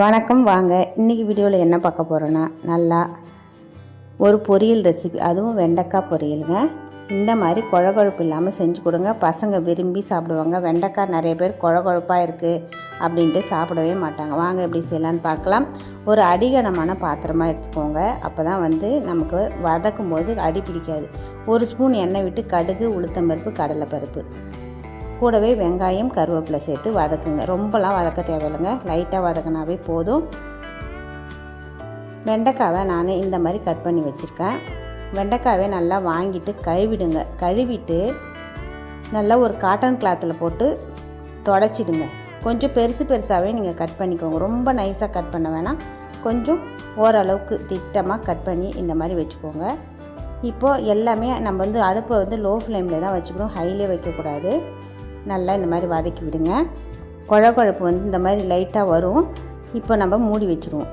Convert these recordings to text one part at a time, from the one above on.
வணக்கம் வாங்க. இன்றைக்கி வீடியோவில் என்ன பார்க்க போகிறோன்னா நல்லா ஒரு பொரியல் ரெசிபி அதுவும் வெண்டைக்காய் பொரியலுங்க. இந்த மாதிரி குழகுழப்பு இல்லாமல் செஞ்சு கொடுங்க. பசங்க விரும்பி சாப்பிடுவாங்க. வெண்டைக்காய் நிறைய பேர் குழகுழப்பாக இருக்குது அப்படின்ட்டு சாப்பிடவே மாட்டாங்க. வாங்க எப்படி செய்யலான்னு பார்க்கலாம். ஒரு அடிகனமான பாத்திரமாக எடுத்துக்கோங்க. அப்போ தான் வந்து நமக்கு வதக்கும் போது அடி பிடிக்காது. ஒரு ஸ்பூன் எண்ணெய் விட்டு கடுகு உளுத்தம்பருப்பு கடலைப்பருப்பு. கூடவே வெங்காயம் கருவேப்பிலை சேர்த்து வதக்குங்க. ரொம்பலாம் வதக்க தேவையில்லைங்க. லைட்டாக வதக்கினாவே போதும். வெண்டைக்காவை நான் இந்த மாதிரி கட் பண்ணி வச்சுருக்கேன். வெண்டைக்காவை நல்லா வாங்கிட்டு கழுவிடுங்க. கழுவிட்டு நல்லா ஒரு காட்டன் கிளாத்தில் போட்டு தொடச்சிடுங்க. கொஞ்சம் பெருசு பெருசாகவே நீங்கள் கட் பண்ணிக்கோங்க. ரொம்ப நைஸாக கட் பண்ண வேணாம். கொஞ்சம் ஓரளவுக்கு திட்டமாக கட் பண்ணி இந்த மாதிரி வச்சுக்கோங்க. இப்போது எல்லாமே நம்ம வந்து அடுப்பை வந்து லோ ஃப்ளேமில் தான் வச்சுக்கணும். ஹைலே வைக்கக்கூடாது. நல்லா இந்த மாதிரி வதக்கி விடுங்க. குழகுழப்பு வந்து இந்த மாதிரி லைட்டாக வரும். இப்போ நம்ம மூடி வச்சுருவோம்.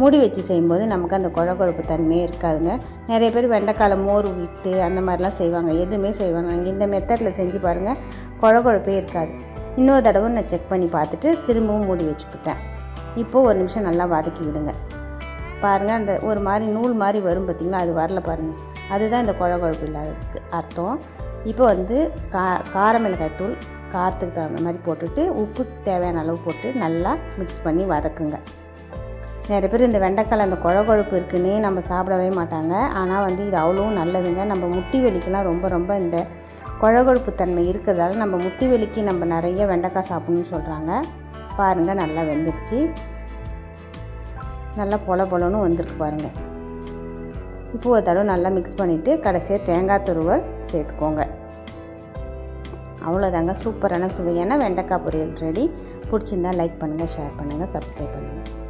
மூடி வச்சு செய்யும்போது நமக்கு அந்த குழகுழப்பு தன்மையே இருக்காதுங்க. நிறைய பேர் வெண்டைக்கால மோர் விட்டு அந்த மாதிரிலாம் செய்வாங்க. எதுவுமே செய்வாங்க. நீங்கள் இந்த மெத்தடில் செஞ்சு பாருங்கள் குழகுழப்பே இருக்காது. இன்னொரு தடவை நான் செக் பண்ணி பார்த்துட்டு திரும்பவும் மூடி வச்சுக்கிட்டேன். இப்போது ஒரு நிமிஷம் நல்லா வதக்கி விடுங்க. பாருங்கள் அந்த ஒரு மாதிரி நூல் மாதிரி வரும் பார்த்திங்கன்னா அது வரல பாருங்கள் அதுதான் இந்த குழகுழப்பு இல்லாததுக்கு அர்த்தம். இப்போ வந்து கா கார மிளகாய்த்தூள் காரத்துக்கு தகுந்த மாதிரி போட்டுட்டு உப்பு தேவையான அளவு போட்டு நல்லா மிக்ஸ் பண்ணி வதக்குங்க. நிறைய பேர் இந்த வெண்டைக்காய் அந்த குழ குழப்பு இருக்குன்னே நம்ம சாப்பிடவே மாட்டாங்க. ஆனால் வந்து இது அவ்வளோவும் நல்லதுங்க. நம்ம முட்டி வலிக்கெலாம் ரொம்ப ரொம்ப இந்த குழ கொழுப்பு தன்மை இருக்கிறதால நம்ம முட்டி வலிக்கு நம்ம நிறைய வெண்டைக்காய் சாப்பிடணும்னு சொல்கிறாங்க பாருங்கள் நல்லா வெந்துடுச்சு. நல்லா பொல பொலன்னு வந்திருக்கு பாருங்கள் உப்பு ஒரு தடவை நல்லா மிக்ஸ் பண்ணிவிட்டு கடைசியாக தேங்காய் துருவல் சேர்த்துக்கோங்க. அவ்வளோதாங்க சூப்பரான சுவையான வெண்டைக்காய் பொரியல் ரெடி பிடிச்சிருந்தா லைக் பண்ணுங்கள் ஷேர் பண்ணுங்கள் சப்ஸ்கிரைப் பண்ணுங்கள்